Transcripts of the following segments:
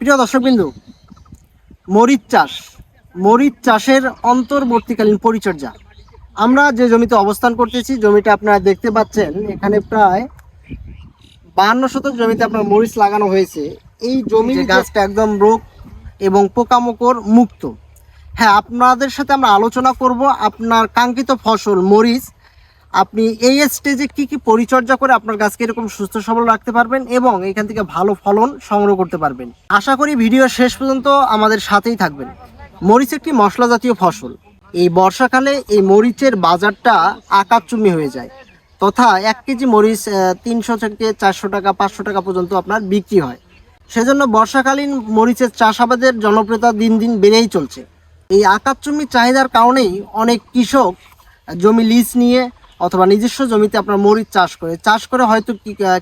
প্রিয় দর্শকবিন্দু, মরিচ চাষ, মরিচ চাষের অন্তর্বর্তীকালীন পরিচর্যা। আমরা যে জমিতে অবস্থান করতেছি, জমিটা আপনারা দেখতে পাচ্ছেন, এখানে প্রায় বাহান্ন শতক জমিতে আপনার মরিচ লাগানো হয়েছে। এই জমি গাছটা একদম রোগ এবং পোকামাকড় মুক্ত। হ্যাঁ আপনাদের সাথে আমরা আলোচনা করব আপনার কাঙ্ক্ষিত ফসল মরিচ আপনি এই স্টেজে কি কি পরিচর্যা করে আপনার গাছকে এরকম সুস্থ সবল রাখতে পারবেন এবং এখান থেকে ভালো ফলন সংগ্রহ করতে পারবেন? আশা করি ভিডিও শেষ পর্যন্ত আমাদের সাথেই থাকবেন। মরিচ একটি মশলা জাতীয় ফসল। এই বর্ষাকালে এই মরিচের বাজারটা আকাশচুম্বী হয়ে যায় তথা এক কেজি মরিচ তিনশো থেকে চারশো টাকা, পাঁচশো টাকা পর্যন্ত আপনার বিক্রি হয়। সেজন্য বর্ষাকালীন মরিচের চাষাবাদের জনপ্রিয়তা দিন দিন বেড়েই চলছে। এই আকাশচুম্বী চাহিদার কারণেই অনেক কৃষক জমি লিজ নিয়ে অথবা নিজস্ব জমিতে আপনার মরিচ চাষ করে। চাষ করে হয়তো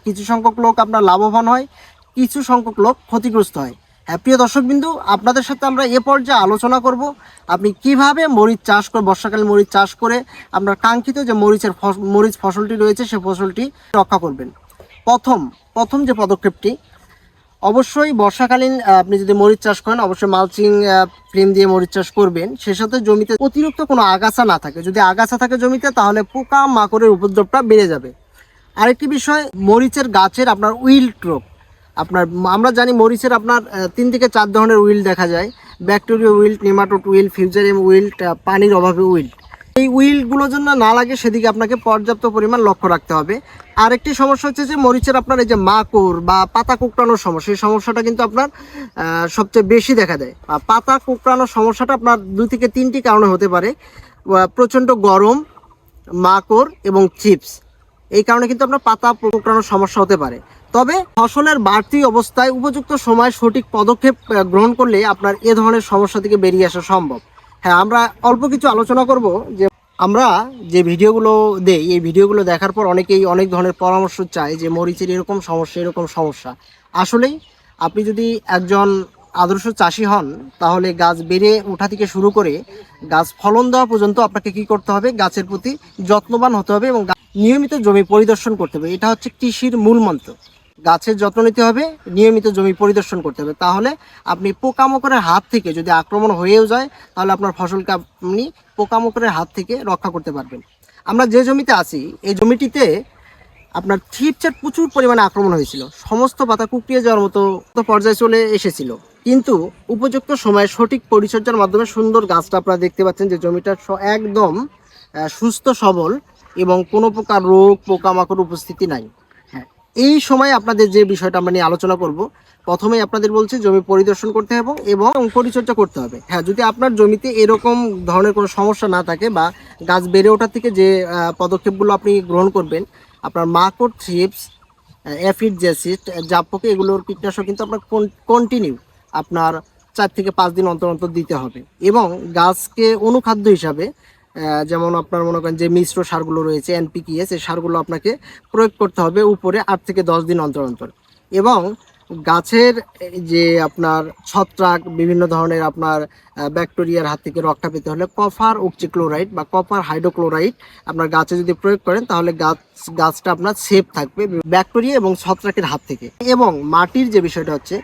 কিছু সংখ্যক লোক আপনার লাভবান হয়, কিছু সংখ্যক লোক ক্ষতিগ্রস্ত হয়। হ্যাঁ প্রিয় দর্শকবিন্দু, আপনাদের সাথে আমরা এ পর্যায়ে আলোচনা করব, আপনি কীভাবে মরিচ চাষ করে বর্ষাকালে মরিচ চাষ করে আপনার কাঙ্ক্ষিত যে মরিচের মরিচ ফসলটি রয়েছে, সে ফসলটি রক্ষা করবেন। প্রথম প্রথম যে পদক্ষেপটি অবশ্যই বর্ষাকালীন আপনি যদি মরিচ চাষ করেন, অবশ্যই মালচিং ফ্রেম দিয়ে মরিচ চাষ করবেন। সে সাথে জমিতে অতিরিক্ত কোনো আগাছা না থাকে। যদি আগাছা থাকে জমিতে, তাহলে পোকা মাকড়ের উপদ্রবটা বেড়ে যাবে। আরেকটি বিষয়, মরিচের গাছের আপনার উইল রোগ। আপনার, আমরা জানি মরিচের আপনার তিন থেকে চার ধরনের উইল দেখা যায়। Bacteria wilt nematode wilt fusarium wilt পানির অভাবে উইল্ট এই উইলগুলো জন্য না লাগে সেদিকে আপনাকে পর্যাপ্ত পরিমাণ লক্ষ্য রাখতে হবে। আরেকটি সমস্যা হচ্ছে যে মরিচের আপনার এই যে মাকড় বা পাতা কুকড়ানোর সমস্যা, এই সমস্যাটা কিন্তু আপনার সবচেয়ে বেশি দেখা দেয়। পাতা কুকড়ানোর সমস্যাটা আপনার দুই থেকে তিনটি কারণে হতে পারে। প্রচণ্ড গরম, মাকড় এবং চিপস। এই কারণে কিন্তু আপনার পাতা কুকড়ানোর সমস্যা হতে পারে। তবে ফসলের বাড়তি অবস্থায় উপযুক্ত সময় সঠিক পদক্ষেপ গ্রহণ করলে আপনার এ ধরনের সমস্যা থেকে বেরিয়ে আসা সম্ভব। হ্যাঁ আমরা অল্প কিছু আলোচনা করব যে আমরা যে ভিডিওগুলো দেই, এই ভিডিওগুলো দেখার পর অনেকেই অনেক ধরনের পরামর্শ চায় যে মরিচের এরকম সমস্যা এরকম সমস্যা। আসলেই আপনি যদি একজন আদর্শ চাষি হন, তাহলে গাছ বেড়ে ওঠা থেকে শুরু করে গাছ ফলন দেওয়া পর্যন্ত আপনাকে কি করতে হবে? গাছের প্রতি যত্নবান হতে হবে এবং নিয়মিত জমি পরিদর্শন করতে হবে। এটা হচ্ছে কৃষির মূল মন্ত্র। গাছের যত্ন নিতে হবে, নিয়মিত জমি পরিদর্শন করতে হবে। তাহলে আপনি পোকামাকড়ের হাত থেকে যদি আক্রমণ হয়েও যায়, তাহলে আপনার ফসলকে আপনি পোকামাকড়ের হাত থেকে রক্ষা করতে পারবেন। আমরা যে জমিতে আছি, এই জমিটিতে আপনার থ্রিপচার প্রচুর পরিমাণে আক্রমণ হয়েছিল। সমস্ত পাতা কুকড়িয়ে যাওয়ার মতো পর্যায়ে চলে এসেছিল। কিন্তু উপযুক্ত সময়ে সঠিক পরিচর্যার মাধ্যমে সুন্দর গাছটা আপনারা দেখতে পাচ্ছেন যে জমিটা একদম সুস্থ সবল এবং কোনো প্রকার রোগ, পোকামাকড় উপস্থিতি নাই। এই সময় আপনাদের যে বিষয়টা আমরা নিয়ে আলোচনা করব, প্রথমেই আপনাদের বলছি জমি পরিদর্শন করতে হবে এবং পরিচর্যা করতে হবে। হ্যাঁ যদি আপনার জমিতে এরকম ধরনের কোনো সমস্যা না থাকে বা গাছ বেড়ে ওঠার থেকে যে পদক্ষেপগুলো আপনি গ্রহণ করবেন, আপনার মাকড়, থ্রিপস অ্যাফিড জ্যাসিড জাপকে এগুলোর কীটনাশক কিন্তু আপনার কন্টিনিউ আপনার চার থেকে পাঁচ দিন অন্তর অন্তর দিতে হবে। এবং গাছকে অনুখাদ্য হিসাবে যেমন আপনার মনে করেন যে মিশ্র সারগুলো রয়েছে এনপিকিএস এই সারগুলো আপনাকে প্রয়োগ করতে হবে উপরে আট থেকে দশ দিন অন্তর অন্তর। এবং গাছের যে আপনার ছত্রাক, বিভিন্ন ধরনের আপনার ব্যাকটেরিয়ার হাত থেকে রক্ষা পেতে হলে কপার অক্সিক্লোরাইড বা কপার হাইড্রোক্লোরাইড আপনার গাছে যদি প্রয়োগ করেন, তাহলে গাছ, গাছটা আপনার সেফ থাকবে ব্যাকটেরিয়া এবং ছত্রাকের হাত থেকে। এবং মাটির যে বিষয়টা হচ্ছে,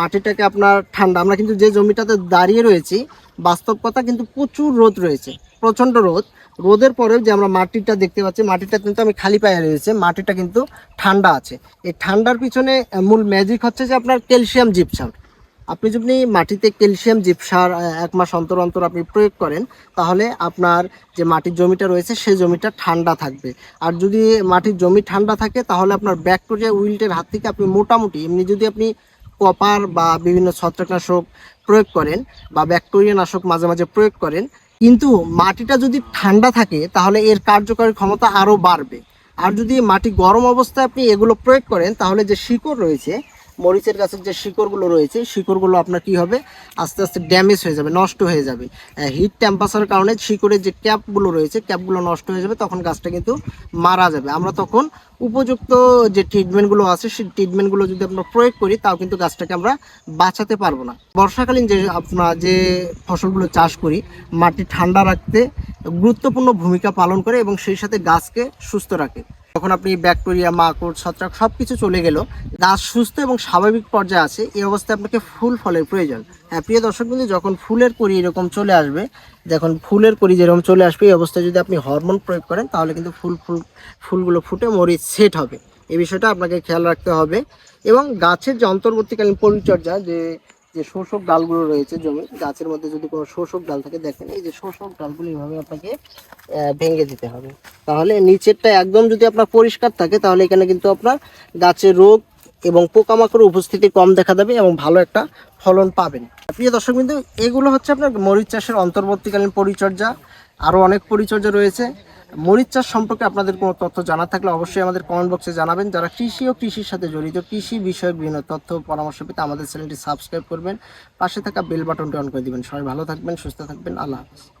মাটিটাকে আপনার ঠান্ডা, আমরা কিন্তু যে জমিটাতে দাঁড়িয়ে রয়েছি, বাস্তব কথা কিন্তু প্রচুর রোদ রয়েছে। প্রচণ্ড রোদ। রোদের পরেও যে আমরা মাটিটা দেখতে পাচ্ছি, মাটিটা কিন্তু আমি খালি পায়ে রয়েছে, মাটিটা কিন্তু ঠান্ডা আছে। এই ঠান্ডার পিছনে মূল ম্যাজিক হচ্ছে যে আপনার ক্যালসিয়াম জিপসাম আপনি যদি মাটিতে ক্যালসিয়াম জিপসার এক মাস অন্তর অন্তর আপনি প্রয়োগ করেন, তাহলে আপনার যে মাটির জমিটা রয়েছে সেই জমিটা ঠান্ডা থাকবে। আর যদি মাটির জমি ঠান্ডা থাকে, তাহলে আপনার ব্যাকটেরিয়া উইল্টের হাত থেকে আপনি মোটামুটি, এমনি যদি আপনি কপার বা বিভিন্ন ছত্রাকনাশক প্রয়োগ করেন বা ব্যাকটেরিয়া নাশক মাঝে মাঝে প্রয়োগ করেন কিন্তু মাটিটা যদি ঠান্ডা থাকে, তাহলে এর কার্যকরী ক্ষমতা আরও বাড়বে। আর যদি মাটি গরম অবস্থায় আপনি এগুলো প্রয়োগ করেন, তাহলে যে শিকড় রয়েছে মরিচের গাছের যে শিকড়গুলো রয়েছে শিকড়গুলো আপনার কি হবে? আস্তে আস্তে ড্যামেজ হয়ে যাবে, নষ্ট হয়ে যাবে। হিট টেম্পারেচারের কারণে শিকড়ের যে ক্যাপগুলো রয়েছে ক্যাপগুলো নষ্ট হয়ে যাবে, তখন গাছটা কিন্তু মারা যাবে। আমরা তখন উপযুক্ত যে ট্রিটমেন্টগুলো আছে, সেই ট্রিটমেন্টগুলো যদি আমরা প্রয়োগ করি, তাও কিন্তু গাছটাকে আমরা বাঁচাতে পারব না। বর্ষাকালীন যে আপনার যে ফসলগুলো চাষ করি, মাটি ঠান্ডা রাখতে গুরুত্বপূর্ণ ভূমিকা পালন করে এবং সেই সাথে গাছকে সুস্থ রাখে। যখন আপনি ব্যাকটেরিয়া, মাকড়, ছত্রাক সব কিছু চলে গেল। গাছ সুস্থ এবং স্বাভাবিক পর্যায়ে আছে, এই অবস্থায় আপনাকে ফুল ফলের প্রয়োজন। হ্যাঁ প্রিয় দর্শক বিন্দু যখন ফুলের করি এরকম চলে আসবে যখন ফুলের করি যেরকম চলে আসবে, এই অবস্থায় যদি আপনি হরমোন প্রয়োগ করেন, তাহলে কিন্তু ফুল ফুল, ফুলগুলো ফুটে মরিচ সেট হবে। এই বিষয়টা আপনাকে খেয়াল রাখতে হবে। এবং গাছের যে অন্তর্বর্তীকালীন পরিচর্যা, যে যে শোষক ডালগুলো রয়েছে জমি গাছের মধ্যে যদি কোনো শোষক ডাল থাকে, দেখেন এই যে শোষক ডালগুলো এইভাবে আপনাকে ভেঙে দিতে হবে। তাহলে নিচেরটা একদম যদি আপনার পরিষ্কার থাকে, তাহলে এখানে কিন্তু আপনার গাছের রোগ এবং পোকামাকড়ের উপস্থিতি কম দেখা দেবে এবং ভালো একটা ফলন পাবেন। প্রিয় দর্শক বিন্দু এগুলো হচ্ছে আপনার মরিচ চাষের অন্তর্বর্তীকালীন পরিচর্যা। আরও অনেক পরিচর্যা রয়েছে। মরিচ চাষ সম্পর্কে আপনাদের কোনো তথ্য জানা থাকলে অবশ্যই আমাদের কমেন্ট বক্সে জানাবেন। যারা কৃষি ও কৃষির সাথে জড়িত, কৃষি বিষয়ক বিভিন্ন তথ্য পরামর্শ পেতে আমাদের চ্যানেলটি সাবস্ক্রাইব করবেন। পাশে থাকা বেল বাটনটি অন করে দেবেন। সবাই ভালো থাকবেন, সুস্থ থাকবেন। আল্লাহ হাফিজ।